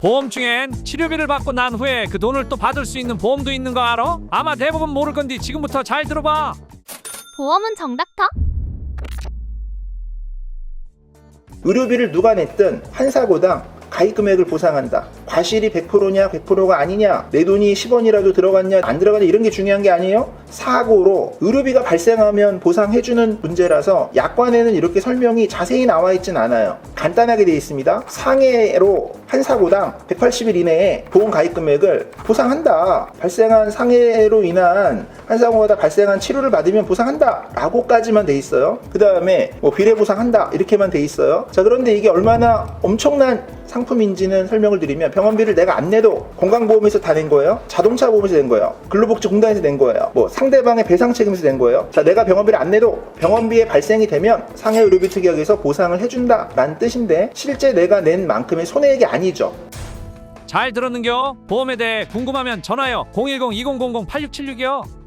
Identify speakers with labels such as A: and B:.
A: 보험 중엔 치료비를 받고 난 후에 그 돈을 또 받을 수 있는 보험도 있는 거 알아? 아마 대부분 모를 건데 지금부터 잘 들어봐.
B: 보험은 정닥터?
C: 의료비를 누가 냈든 한 사고당 가입 금액을 보상한다. 과실이 100%냐 100%가 아니냐 내 돈이 10원이라도 들어갔냐 안 들어갔냐 이런 게 중요한 게 아니에요. 사고로 의료비가 발생하면 보상해주는 문제라서 약관에는 이렇게 설명이 자세히 나와 있진 않아요. 간단하게 되어 있습니다. 상해로 한 사고당 180일 이내에 보험 가입 금액을 보상한다. 발생한 상해로 인한 한 사고마다 발생한 치료를 받으면 보상한다. 라고까지만 돼 있어요. 그 다음에 뭐 비례 보상한다. 이렇게만 돼 있어요. 자, 그런데 이게 얼마나 엄청난 상품인지는 설명을 드리면 병원비를 내가 안 내도 건강보험에서 다 낸 거예요. 자동차 보험에서 낸 거예요. 근로복지공단에서 낸 거예요. 뭐 상대방의 배상 책임에서 낸 거예요. 자, 내가 병원비를 안 내도 병원비에 발생이 되면 상해 의료비 특약에서 보상을 해준다. 라는 뜻인데 실제 내가 낸 만큼의 손해액이 아니죠.
A: 잘 들었는겨? 보험에 대해 궁금하면 전화요. 010-2000-8676이요.